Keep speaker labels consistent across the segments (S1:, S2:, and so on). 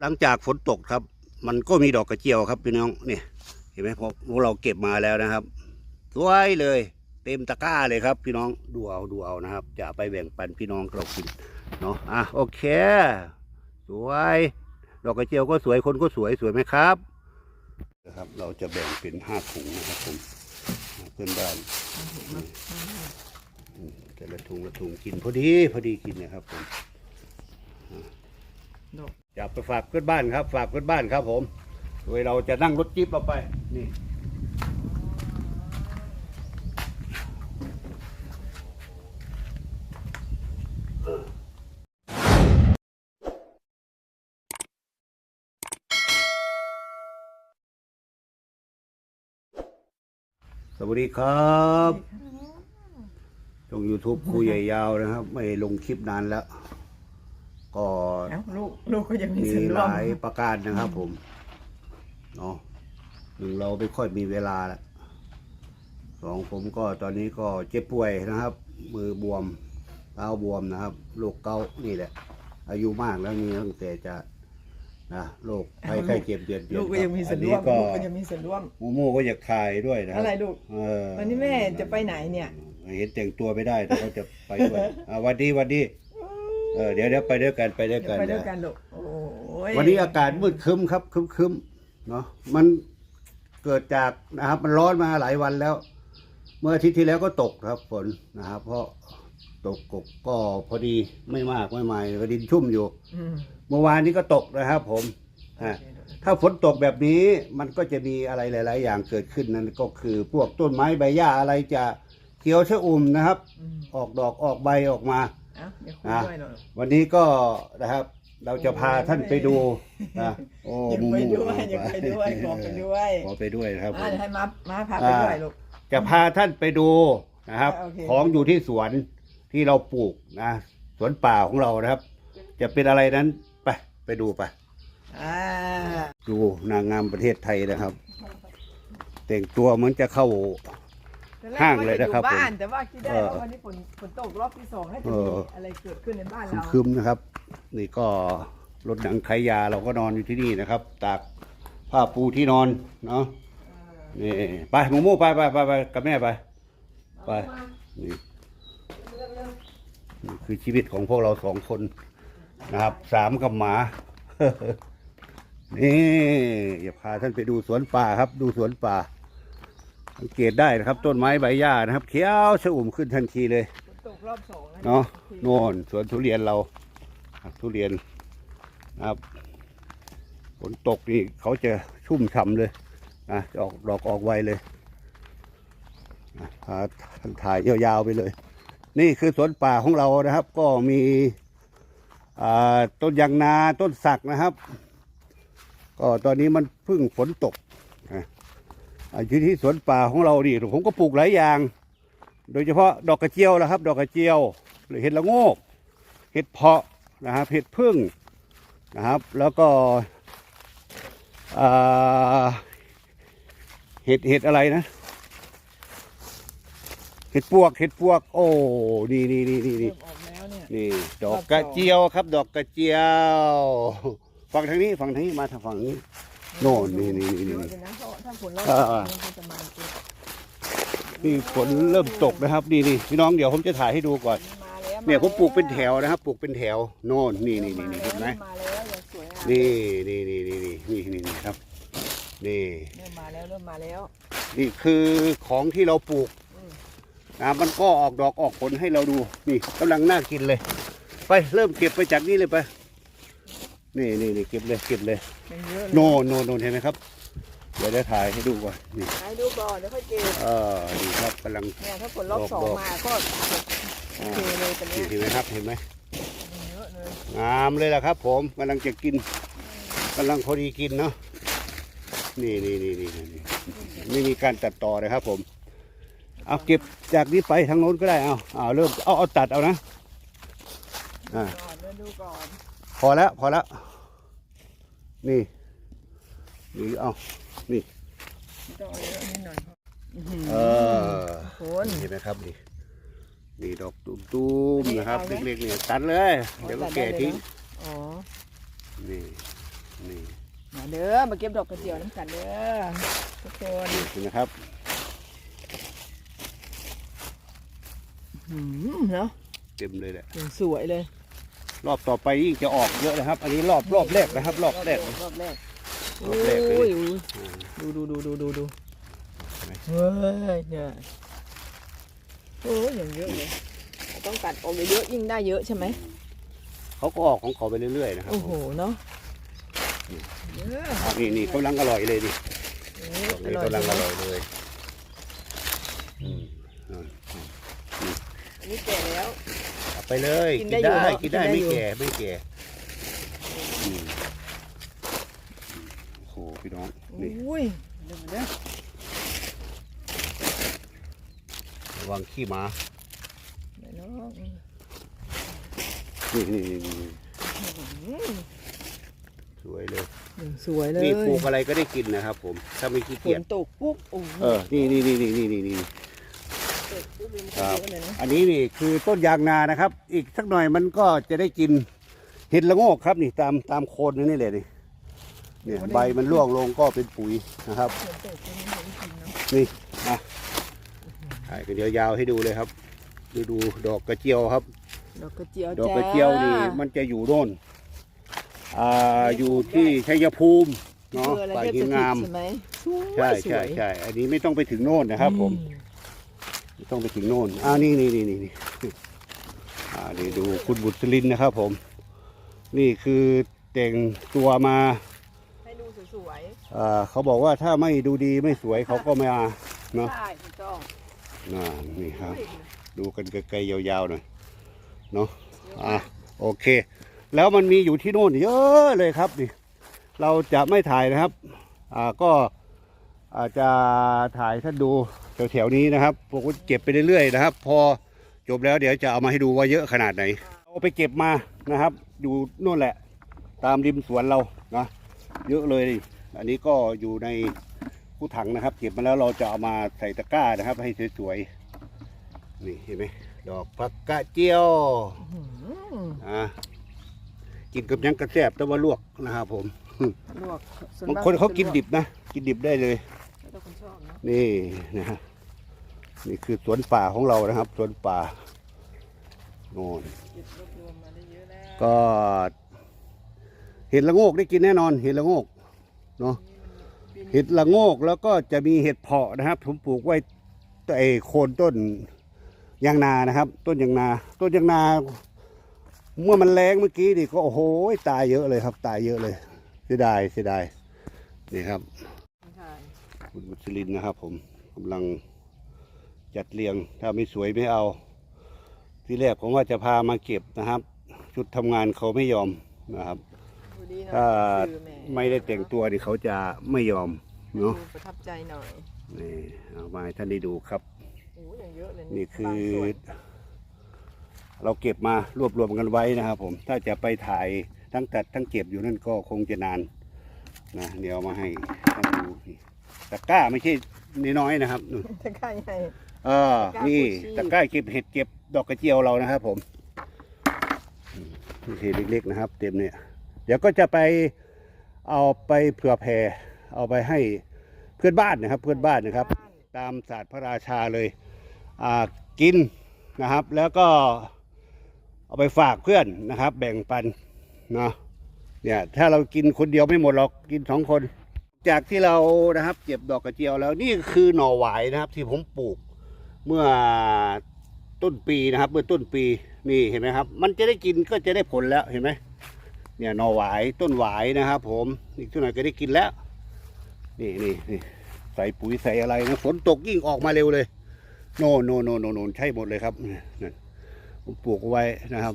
S1: หลังจากฝนตกครับ มันก็มีดอกกระเจียวครับพี่น้องนี่เห็นไหมพอพวกเราเก็บมาแล้วนะครับสวยเลย เต็มตะกร้าเลยครับ พี่น้องดูเอาดูเอานะครับ จะเอาไปแบ่งปันพี่น้องเรากินเนาะอะโอเค สวย ดอกกระเจียวก็สวยคนก็สวยสวยไหมครับนะครับ เราจะแบ่งเป็นห้าถุงนะครับผมเพื่อนบ้านแต่ละถุงละถุงกินพอดีพอดีกินนะครับผม
S2: ดอก
S1: จะไปฝากเพื่อนบ้านครับ ฝากเพื่อนบ้านครับ ผม โดยเราจะนั่งรถจิ๊บเราไป นี่ สวัสดีครับช่อง YouTube ครูใหญ่ยาวนะครับ ไม่ลงคลิปนานแล้ว ก็
S2: เอ้าลูกลูกก็ยังมี
S1: มี
S2: ส่วน
S1: ห
S2: ร่วม
S1: ลายประการนะครับ ผมเนาะหนึ่งเราไม่ค่อยมีเวลาละสองผมก็ตอนนี้ก็เจ็บป่วยนะครับ มือบวมเท้าบวมนะครับโรคเกาต์นี่แหละ อายุมากแล้วนี่ตั้งแต่จะนะโรคไข้ไข้เจ็บเดือดเดือด
S2: ลูกก็ยังมีส่วน
S1: อัน
S2: ร่
S1: นี้
S2: วม
S1: ก็
S2: ลูกก็ยังมีส่วนร่วม
S1: โมโม่ก็อยากถ่ายด้วยนะคบ
S2: อะไรลูก
S1: เออ
S2: วันนี้แม่จะไปไหนเนี่ย
S1: เห็นแต่งตัวไม่ได้แต่เขาจะไปด้วยอ่าวันดีวันดี เออเดี๋ยวเดี๋ยวไปด้วยกันไปด้วย
S2: เดี๋ย
S1: กั
S2: วนไปด้วยกันลูกโอ้ย
S1: วันนี้อากาศมืดครึ้มครับครึ้มครึ้มเนาะมันเกิดจากนะครับ มันร้อนมาหลายวันแล้ว เมื่ออาทิตย์ที่แล้วก็ตกครับฝนนะครับ เพราะตกกบก็พอดีไม่มากไม่ไม่ก็ดินชุ่มอยู่
S2: อืม
S1: เมื่อวานนี้ก็ตกนะครับผมอะ ถ้าฝนตกแบบนี้มันก็จะมีอะไรหลาย ๆ อย่างเกิดขึ้นนั่นก็คือ พวกต้นไม้ใบหญ้าอะไรจะเขียวชอุ่มนะครับ
S2: อืม
S1: ออกดอกออกใบออกมา
S2: เอ้าเดี๋ยวคุย
S1: อะ
S2: ด้วยหน่อย
S1: วันนี้ก็นะครับ เราจะพาท่านไปดูนะโอ้
S2: ยัง
S1: มู
S2: ไป
S1: มู
S2: ด้วยยังไปด้วยบอกไปด้วย
S1: ขอไปด้วยนะครับผ
S2: อะ
S1: ม
S2: เดี๋ยวให้มามาพาไปด้วยลูก
S1: จะพาท่านไปดูนะครับ
S2: โอเค
S1: ของอยู่ที่สวนที่เราปลูกนะสวนป่าของเรานะครับ จะเป็นอะไรนั้นไปไปดูไป
S2: อ่า
S1: ดูนางงามประเทศไทยนะครับ แต่งตัวเหมือนจะเข้า
S2: ตอนแรก
S1: ห้างเลยนะครับ
S2: ว่าจอยู่บ้าน
S1: ผม
S2: แต่ว่าคิดได้
S1: เออ
S2: ว่าวันนี้ฝนฝนตกรอบที่สองให้จะ
S1: เอ
S2: มี
S1: อ
S2: อะไรเกิดขึ้นในบ้านเรา
S1: คึมๆนะครับ นี่ก็รถหนังขายยาเราก็นอนอยู่ที่นี่นะครับ ตากผ้าปูที่นอนเนาะนี่ไปหมูหมูไปไปไปไปกับแม่ไปไปนี่นี่คือชีวิตของพวกเราสองคนนะครับสามกับหมา นี่อย่าพาท่านไปดูสวนป่าครับ ดูสวนป่า สังเกตได้นะครับ ต้นไม้ใบหญ้านะครับ เขียวชอุ่มขึ้นทันทีเลย
S2: ฝนตกรอบสองแล้ว
S1: เนาะ
S2: โอเค
S1: โน่นสวนทุเรียนเราครับทุเรียนนะครับฝนตกนี่เขาจะชุ่มฉ่ำเลยนะจะออกดอกออกไวเลยนะพาท่านถ่ายยาวๆไปเลย นี่คือสวนป่าของเรานะครับ ก็มีอ่าต้นยางนาต้นสักนะครับ ก็ตอนนี้มันเพิ่งฝนตกนะ อ่าอยู่ที่สวนป่าของเราดิผมก็ปลูกหลายอย่าง โดยเฉพาะดอกกระเจียวนะครับ ดอกกระเจียว หรือเห็ดละโงก เห็ดเพาะนะครับเห็ดพึ่งนะครับ แล้วก็อ่าเห็ดเห็ดอะไรนะ เห็ดปวกเห็ดปวก โอ้นี่นี่นี่นี่
S2: เริ่
S1: นี่
S2: มออกแล้วเนี่ย
S1: นี่ ดอกกระเจียวครับ ดอกกระเจียว ฝั่งทางนี้ฝั่งทางนี้มาทางฝั่งนี้ โน่นนี่นี่นี่นี่
S2: เดี๋ยวนะเพราะถ้าฝนรอบ
S1: อ่า
S2: สองมันก็จะมาเกิด
S1: นี่ฝนเริ่มตกนะครับนี่นี่พี่น้องเดี๋ยวผมจะถ่ายให้ดูก่อน
S2: มาแล้ว
S1: เนี่ยผมปลูกเป็นแถ
S2: ว
S1: วนะครับ ปลูกเป็นแถวโน่นนี่นี่นี่นี่เห็นไหม
S2: มาแล้วอย่างสวยงาม
S1: นี่นี่นี่นี่นี่นี่นี่นี่ครับนี่
S2: เริ่มมาแล้วเริ่มมาแล้ว
S1: นี่คือของที่เราปลูก
S2: อืม
S1: นะมันก็ออกดอกออกผลให้เราดูนี่กำลังน่ากินเลย ไปเริ่มเก็บไปจากนี่เลยไป นี่นี่นี่เก็บเลยเก็บเลย
S2: เป็นเยอะเลย
S1: โน่นโน่นโน่นเห็นไหมครับ เดี๋ยวจะถ่ายให้ดูก่อนนี่
S2: ให้ดูก่อนเดี๋ยวค่อยเก็บ
S1: เออนี่ครับกำลัง
S2: เนี่ยถ้าฝนรอบสอง
S1: ดอก
S2: มาก็โอเคเลยตอน
S1: นี่
S2: เนี้ย
S1: เห็นไหมครับเห็นไหม
S2: เยอะเลย
S1: งามเลยล่ะครับ ผมกำลังจะกินกำลังพอดีกินเนาะนี่นี่นี่นี่นี่ไม่มีการตัดต่อเลยครับ ผม เอาเก็บจากนี้ไปทางโน้นก็ได้เอาเอาเริ่มเอาเอาตัดเอานะอ่า
S2: ก่อนเดินดูก่อน
S1: พอแล้วพอแล้ว นี่นี่เอานี่
S2: ต้องเอาเยอะนิดหน่อย
S1: เออ
S2: คุณ
S1: เห็นไหมครับนี่นี่ดอกตุ้มๆนะครับ
S2: อันนี้เอาไหม
S1: เล็กๆเนี่ยตัดเลย เดี๋ยวก็แก่ทิ้ง
S2: อ๋อ
S1: นี่
S2: มาเด้อมาเก็บดอกกระเจียวน้ำกันเด้อทุกคน
S1: นี่นะครับ
S2: หืมเนาะ
S1: เต็มเลยแหละ
S2: อย่างสวยเลย
S1: รอบต่อไปยิ่งจะออกเยอะนะครับ อันนี้รอบรอบแรกนะครับ รอบแรก
S2: รอบแรก
S1: รอบแรกเลย
S2: โอ้ย
S1: อ่า
S2: ดูดูดูดูดูดู
S1: เห็นไหม
S2: เฮ้ยเนี่ยโอ้ยอย่างเยอะเลยต้องตัดออกเยอะๆยิ่งได้เยอะใช่ไหม
S1: เขาก็ออกของเขาไปเรื่อยๆนะครับ
S2: โอ้โหเนาะเยอะ
S1: อะนี่นี่กำลังอร่อยเลยดิ
S2: โอ้
S1: ดอก
S2: ยอ
S1: นี้
S2: ร่อย
S1: กำลังอ
S2: จัง
S1: ร่อยเลยอืมอ่า
S2: อันนี้แก่แล้ว
S1: เอา ไปเลย
S2: กิ
S1: กิ
S2: น
S1: น
S2: ได้
S1: ได้
S2: อยู่เนอะ
S1: กินได้
S2: กินได้
S1: ไม่
S2: อยู่
S1: แก่ไม่แก่อืมโอ้โหพี่น้องนี่
S2: อุ้ยเดี๋ยวเดี๋ยว
S1: ระวังขี้หมา
S2: เดี๋ยวเนาะ
S1: นี่นี่นี่นี่
S2: อืม
S1: สวยเลย
S2: อย่างสวยเลย
S1: นี่ปลูกอะไรก็ได้กินนะครับผมถ้าไม่ขี้
S2: ฝ
S1: เกียจ
S2: นตกปุ๊บโอ้โห
S1: เออนี่นี่นี่นี่นี่นี่นี่
S2: ตกปุ๊บมัน
S1: ค
S2: ก็
S1: รับ
S2: เยอะเลยนะ
S1: อันนี้นี่คือต้นยางนานะครับ อีกสักหน่อยมันก็จะได้กินเห็ดละโงกครับนี่ตามตามโคนนี่เลยนี่เนี่ยใบมันร่วงลงก็เป็นปุ๋ยนะครับ
S2: ฝนตกก็ไม่เห็นจริงเนาะ
S1: นี่อะถ่ายกันยาวๆให้ดูเลยครับ ดูดูดอกกระเจียวครับ
S2: ดอกกระเจียว
S1: ดอกกระเจียวนี่
S2: จ้า
S1: มันจะอยู่โน่นอ่าอยู่ที่ชัยภูมิเนาะ
S2: เบอร์อะไร
S1: ป่า
S2: เทพ
S1: หิน
S2: สถิต
S1: งาม
S2: ใช่ไหมสวย
S1: ใช่
S2: ส
S1: ใช่
S2: วย
S1: ใช่อันนี้ไม่ต้องไปถึงโน่นนะครับผม
S2: อื
S1: ไม่ ต้องไปถึงโน่นอ่านี่นี่นี่นี่นี่อ่านี่ดูคุณบุตรลินนะครับผม นี่คือแต่งตัวมา
S2: ให้ดูสวย
S1: อ่าเขาบอกว่าถ้าไม่ดูดีไม่สวยเขาก็ไม่มา
S2: ๆ
S1: เนาะ
S2: ใช่ถูกต้อง
S1: น่านี่ครับ ดูกันไกลๆยาวๆหน่อยเนาะอะโอเค แล้วมันมีอยู่ที่โน่นเยอะเลยครับนี่เราจะไม่ถ่ายนะครับ อ่าก็อาจจะถ่ายท่านดู แถวๆนี้นะครับพวกเก็บไปเรื่อยๆนะครับ พอจบแล้วเดี๋ยวจะเอามาให้ดูว่าเยอะขนาดไหนเอาไปเก็บมานะครับอยู่โน่นแหละ ตามริมสวนเรานะเยอะเลย อันนี้ก็อยู่ในผู้ถังนะครับ เก็บมาแล้วเราจะเอามาใส่ตะกร้านะครับ ให้สวยๆนี่เห็นไหมดอกผักกาดเจียว
S2: อื้อหือ
S1: อ่ากินกับหยังกระแซบแต่ว่าลวกนะครับผม
S2: ลวกส่ว
S1: บาง
S2: ม
S1: คนเขากิน
S2: ลว
S1: ดิบนะ กินดิบได้เลย
S2: แล้วแต่คนชอบเนาะ
S1: นี่นะฮะนี่คือสวนป่าของเรานะครับสวนป่าโน่น
S2: เก็บรวบรวมมาได้เยอะแล้ว
S1: ก็เห็ดละโงกได้กินแน่นอน เห็ดละโงกเนาะ
S2: ปีนี้
S1: เห็ดละโงกแล้วก็จะมีเห็ดเพาะนะครับ ผมปลูกไว้ไอ้โคนต้นยางนานะครับ ต้นยางนา ต้นยางนา เมื่อมันแรงเมื่อกี้นี่ก็โอ้โหตายเยอะเลยครับ ตายเยอะเลยเสียดายเสียดายนี่ครับ
S2: ถ่าย
S1: คุณมุสลินนะครับ ผมกำลัง จัดเรียง ถ้าไม่สวยไม่เอา ที่แรกผมว่าจะพามาเก็บนะครับ ชุดทำงานเขาไม่ยอมนะครับ
S2: ดูดีหน่อย
S1: ถ้า
S2: ชื่อแไม่
S1: ได้แต่งตัวนี่เขาจะไม่ยอมเนาะ
S2: ดูประทับใจหน่อย
S1: นี่เอามาให้ท่านได้ดูครับ
S2: โอ้ยอย่างเยอะเลย
S1: นี่คื
S2: บา
S1: อ
S2: งส่วน
S1: เราเก็บมารวบรวมกันไว้นะครับผมถ้าจะไปถ่ายทั้งตัดทั้งเก็บอยู่นั่นก็คงจะนานนะเดี๋ยวเอามาให้ท่านดูนี่ตะกร้าไม่ใช่น้อยๆนะครับนู่น
S2: ตะไคร้ใหญ่
S1: เออ
S2: ตะกร้า
S1: นี่ตะกร้าเก็บเห็ดเก็บดอกกระเจียวเรานะครับผมนี่เห็ดเล็กๆนะครับ เต็มเนี่ยเดี๋ยวก็จะไปเอาไปเผื่อแผ่เอาไปให้เพื่อนบ้านนะครับ เพื่อนบ้านนะครับ ตามศาสตร์พระราชาเลยอ่ากินนะครับ แล้วก็เอาไปฝากเพื่อนนะครับ แบ่งปันเนาะเนี่ยถ้าเรากินคนเดียวไม่หมดหรอกกินสองคน จากที่เรานะครับ เก็บดอกกระเจียวแล้วนี่คือหน่อหวายนะครับ ที่ผมปลูก เมื่อต้นปีนะครับ เมื่อต้นปีนี่เห็นไหมครับ มันจะได้กินก็จะได้ผลแล้วเห็นไหมเนี่ยหน่อหวายต้นหวายนะครับผมอีกตัวหน่อยก็ได้กินแล้ว นี่นี่นี่ใส่ปุ๋ยใส่อะไรนะฝนตกยิ่งออกมาเร็วเลย โนโนโนโนโนใช่หมดเลยครับนั่นผมปลูกเอาไว้นะครับ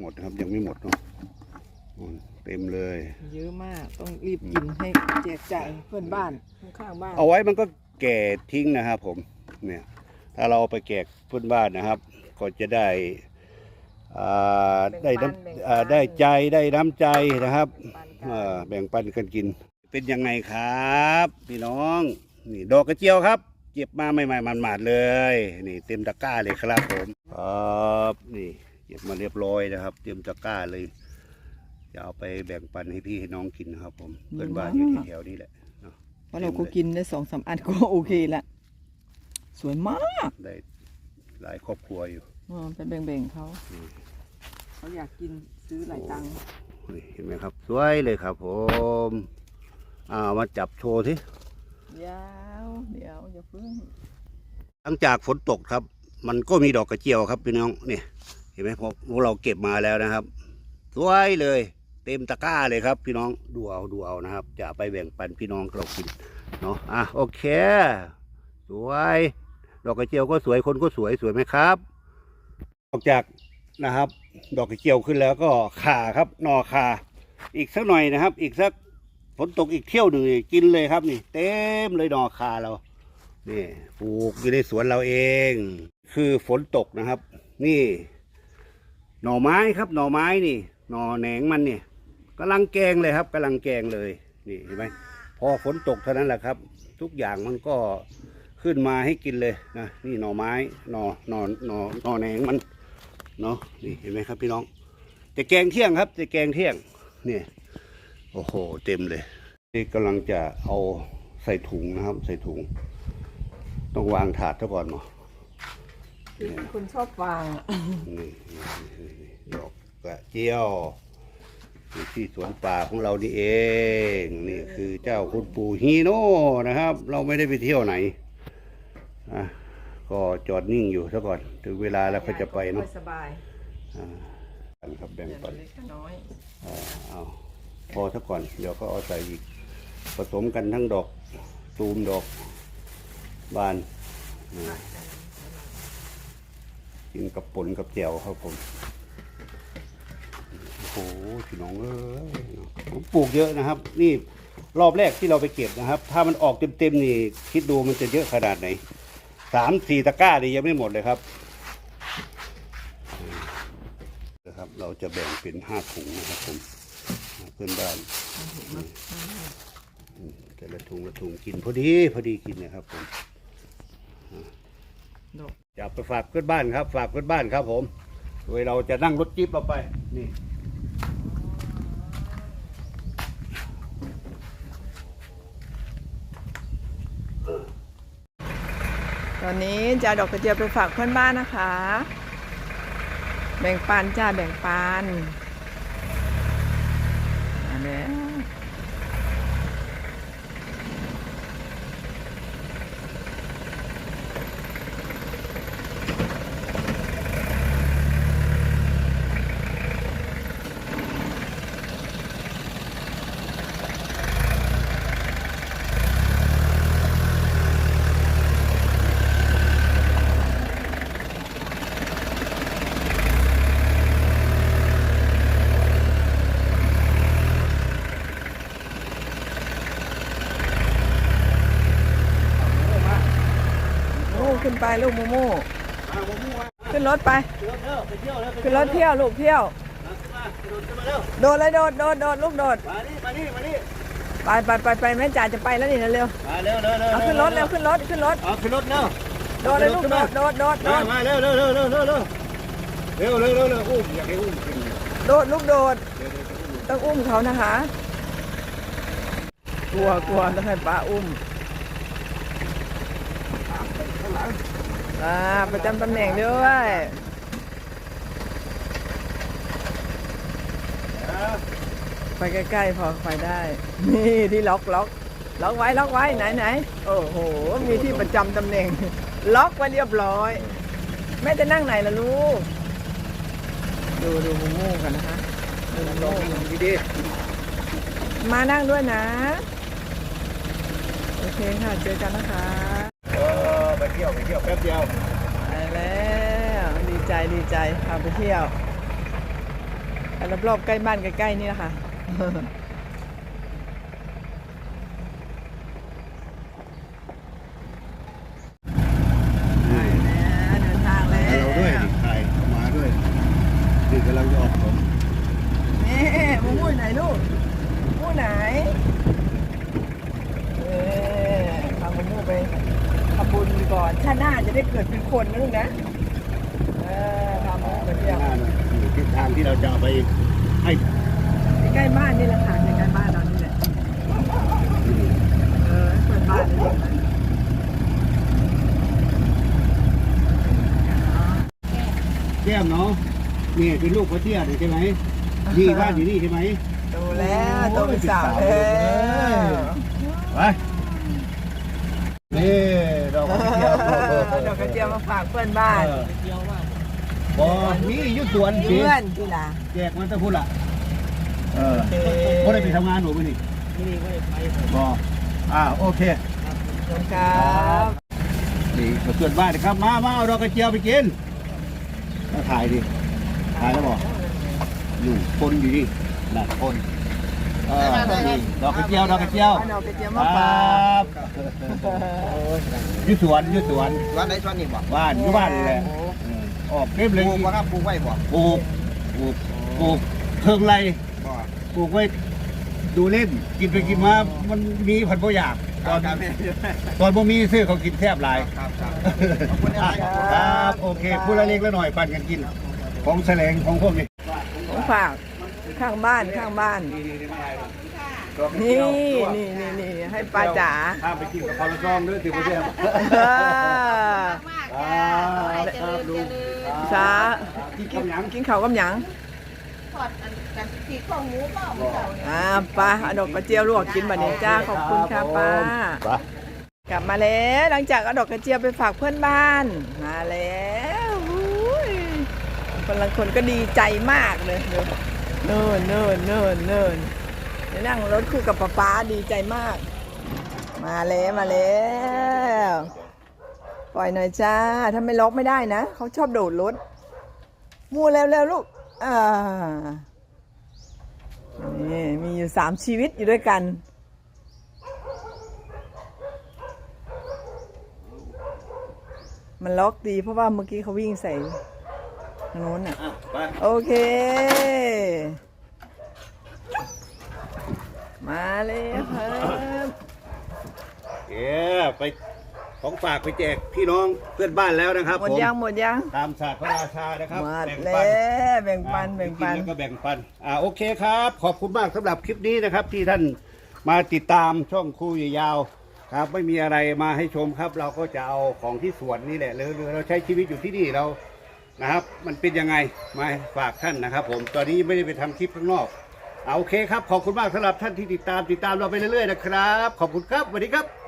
S1: หมดนะครับยังไม่หมดเนาะอืมเต็มเลย
S2: เยอะมากต้องรีบกินให้แจกจ่ายเพื่อนบ้านข้างๆบ้าน
S1: เอาไว้มันก็แก่ทิ้งนะครับผม เนี่ย ถ้าเราเอาไปแจกเพื่อนบ้านนะครับ ก็จะได้อ่าได้น้ำอ่าได้ใจได้น้ำใจนะครับ
S2: ปัน
S1: เอ
S2: กั
S1: อนแบ่งปันกันกิน เป็นยังไงครับ พี่น้อง นี่ดอกกระเจียวครับ เก็บมาใหม่ๆมันๆเลย นี่เต็มตะกร้าเลยครับผมครับนี่เก็บมาเรียบร้อยนะครับ เต็มตะกร้าเลย จะเอาไปแบ่งปันให้พี่ให้น้องกินนะครับ ผม
S2: ดี
S1: เพื่อนบ้าน
S2: มาก
S1: อยู่แถวๆนี้แหละ
S2: เพราะเราก็กินได้สองสามอันก็โอเคละ สวยมาก
S1: ได้หลายครอบครัวอยู่
S2: อ๋อไปแบ่งๆเขาเขาอยากกินซื้อหลายตังค์
S1: นี่เห็นไหมครับ สวยเลยครับผมอ่ามาจับโชว์ที่
S2: ยาวเดี๋ยวอย่าเพิ่ง
S1: หลังจากฝนตกครับ มันก็มีดอกกระเจียวครับพี่น้องนี่เห็นไหมพอพวกเราเก็บมาแล้วนะครับ สวยเลย เต็มตะกร้าเลยครับ พี่น้องดูเอาดูเอานะครับ จะเอาไปแบ่งปันพี่น้องเรากินเนาะอะโอเค สวย ดอกกระเจียวก็สวยคนก็สวยสวยไหมครับออกจากนะครับ ดอกกระเจียวขึ้นแล้วก็ข่าครับหนอข่าอีกสักหน่อยนะครับ อีกสักฝนตกอีกเที่ยวหนึ่งกินเลยครับนี่ เต็มเลยหนอข่าเรานี่ปลูกอยู่ในสวนเราเอง คือฝนตกนะครับ นี่ หน่อไม้ครับ หน่อไม้นี่ หน่อแหนงมันเนี่ยกำลังแกงเลยครับกำลังแกงเลย นี่เห็นไหมพอฝนตกเท่านั้นแหละครับ ทุกอย่างมันก็ ขึ้นมาให้กินเลยนะนี่หน่อไม้หน่อหน่อหน่อหน่อแหนงมันเนาะนี่เห็นไหมครับพี่น้องจะแกงเที่ยงครับจะแกงเที่ยงนี่โอ้โหเต็มเลยนี่กำลังจะเอาใส่ถุงนะครับ ใส่ถุง ต้องวางถาดซะก่อนเนาะ
S2: คือเป็นคนชอบวางอะ
S1: นี่นี่นี่นี่ดอกกระเจียวอยู่ที่สวนป่าของเรานี่เอง นี่คือเจ้าคุณปู่ฮีโน่นะครับ เราไม่ได้ไปเที่ยวไหน อะก็จอดนิ่งอยู่ซะก่อน ถึงเวลาแล้วก็จะไปเนาะ
S2: สบาย
S1: อ่ากันครับแบ่ง
S2: เดี๋ยว
S1: ปัน
S2: เล็กน้อย
S1: อ่าเอาพอซะก่อน เดี๋ยวก็เอาใส่อีก ผสมกันทั้งดอกตูมดอกบานนะกินกับป่นกับแจ่วครับผม โอ้โหพี่น้องเอ้ยผมปลูกเยอะนะครับ นี่รอบแรกที่เราไปเก็บนะครับ ถ้ามันออกเต็มๆนี่ คิดดูมันจะเยอะขนาดไหน สามสี่ตะกร้านี่ยังไม่หมดเลยครับนะครับ เราจะแบ่งเป็นห้าถุงนะครับผมเพื่อนบ้านอืมแต่ละถุงละถุงกินพอดีพอดีกินนะครับผม
S2: ดอก
S1: จะไปฝากเพื่อนบ้านครับ ฝากเพื่อนบ้านครับผมโดยเราจะนั่งรถจิ๊บเราไปนี่
S2: ตอนนี้จะดอกกระเจียวไปฝากเพื่อนบ้านนะคะ แบ่งปันจ้าแบ่งปันอันนี้ ไปลูกโมโม่ขึ้นรถไป ขึ้นรถเที่ยวลูกเที่ยว โดดเลยโดดโดดโดดลูกโดด
S1: มานี่มานี่มานี่
S2: ไปไปไปไปแม่จ๋าจะไปแล้วนี่เร็ว
S1: มาเร็วเร็วเร็ว
S2: ๆเอาขึ้นรถเร็วขึ้นรถขึ้นรถ
S1: เอาขึ้นรถเร็ว
S2: โดดเลยลูกโดดโดดโดดโด
S1: มา
S2: ด
S1: มาเร็วเร็วเร็วเร็วเร็วเร็วเร็วเร็วเร็วเร็วอุ้มอยากให้อุ้มขึ้น
S2: โดดลูกโดด
S1: เร็วเร็วเร็วอุ้ม
S2: ต้องอุ้มเขานะคะ กลัวกลัวต้องให้ป้าอุ้ม อ่าประจำตำแหน่งด้วยไปใกล้ๆพอไปได้ นี่ที่ล็อกล็อกล็อกไว้ล็อกไว้ไหนไหนโอ้โห มีที่ประจำตำแหน่ง ล็อกไว้เรียบร้อย แม่จะนั่งไหนล่ะลูก ดูดูมูมูกันนะคะดูมู
S1: ลอง
S2: มู
S1: ดีดี
S2: มานั่งด้วยนะ โอเคค่ะ เจอกันนะคะ
S1: เออไปเที่ยวไปเที่ยวแป๊บเดียว
S2: ไปแล้วดีใจดีใจพาไปเที่ยวรอบๆใกล้บ้านใกล้ๆนี่แหละค่ะ ไปแล้วเดินทางแล้
S1: เราด้วย
S2: ว
S1: ดิใครเอามาด้วยนี่กำลังจะออกผม
S2: นี่มูมูไหนลูกมูไหนเออพามูมูไปทำบุญก่อนชาติหน้าจะได้เกิดเป็น คนนะลูกนะเออพามูมูไปเที่ยว
S1: หน้าหน่อยอยู่ทิศทางที่เราจะเอาไปให้
S2: ใกล้ๆบ้านนี่แหละค่ะใกล้ๆบ้านเรานี่แหละเออเปิดบ้านนี่เองนะ
S1: แก้มเนาะนี่เป็นลูกพ่อเตี้ยนี่ใช่ไหมนี่บ้านอยู่นี่ใช่ไหม
S2: โตแล้วโตเป็นสาวแล้ว
S1: ไปนี่ดอกกระ เจียว
S2: ดอกกระเจียวมาฝากเพื่อนบ้าน
S1: บอนี่อยุ่สวนสิ
S2: เพื่อนกีฬา
S1: แจกมันตะพูดล่ะเออก็ได้ไปทำงานหนูไหมนี่บออ่าโอเค
S2: ครับ
S1: นี่มาเกิดบ้านนะครับมามาเอาดอกกระเจียวไปกินมาถ่ายดิถ่ายแล้วบอกอยู่คนอยู่นี่หนักคน เออนี่ดอกกระเจียวดอกกระเจียว
S2: เอาดอกกระเจียว
S1: ค
S2: มาฝา
S1: รั
S2: ก
S1: บอยุสวนอยุสวน
S3: วันไหนชวนนี่บ่
S1: บ้านอยู่บ้านนี่แหละเออออกเก็บ
S3: ป
S1: เลย
S3: ลูกบ่ครับปลูกไว้บ่
S1: ปลูกปลูกปลูกเทิงไร
S3: บ่
S1: ปลูกไว้ดูเล่น กินไปกินมา มันมีผันบ่อยากตอน
S3: ครับ
S1: ตอนบ่มีซื้อเขากินแทบหลาย
S3: ครับครับขอบคุณนะ
S1: อะ
S3: ครับ
S1: ครับโอเคพูดละเล็กละหน่อยปั่นกันกิน ของแสลงของพวกนี้
S2: ของฝาก ข้างบ้านข้างบ้านนี่นี่นี่นี่ให้ป้าจ๋า
S1: ข้ามไปกินกับพอลซองด้วยถือว่าเยี่ยม
S2: เออ
S1: ครับลุง
S2: สา
S1: กินคำหยัง
S2: กินข้าวกับหยัง
S4: ทอดอันกันสีของหมูเปล่าหมูเปล่าเนี่ย
S2: อ่าป้าเอาดอกกระเจียวลวกกินบัดนี้จ้าขอบคุณค่ะป้า
S1: ไป
S2: กลับมาแล้วหลังจากเอาดอกกระเจียวไปฝากเพื่อนบ้าน มาแล้วอุ้ยคนละคนก็ดีใจมากเลยเนอะ เนินเนินเนินเนินนั่งรถคู่กับป๊าป๊าดีใจมาก มาแล้วมาแล้วปล่อยหน่อยจ้าถ้าไม่ล็อกไม่ได้นะเขาชอบโดดรถมูแล้วแล้วลูกอ่านี่มีอยู่สามชีวิตอยู่ด้วยกันมันล็อกดีเพราะว่าเมื่อกี้เขาวิ่งใส่างโน้นอะ
S1: อะไป
S2: โอเค มาเลยครับ
S1: เอ๊ไปของฝากไปแจกพี่น้องเพื่อนบ้านแล้วนะครับ
S2: หมด
S1: ผม
S2: ยังหมดยัง
S1: ตามศาสตร์พระราชานะครับ
S2: หมด
S1: แบ่ง
S2: แล้
S1: ปัน
S2: วแบ่งปันแบ่งปัน
S1: กิแล้วก็แบ่งปัน อ่าโอเคครับ ขอบคุณมากสำหรับคลิปนี้นะครับ ที่ท่านมาติดตามช่องครูยาวๆครับ ไม่มีอะไรมาให้ชมครับ เราก็จะเอาของที่สวนนี่แหละหรือหรือเราใช้ชีวิตอยู่ที่นี่เรา นะครับ มันเป็นยังไงมาฝากท่านนะครับ ผมตอนนี้ไม่ได้ไปทำคลิปข้างนอกเอาโอเคครับขอบคุณมากสำหรับท่านที่ติดตามติดตามเราไปเรื่อยๆนะครับ ขอบคุณครับสวัสดีครับ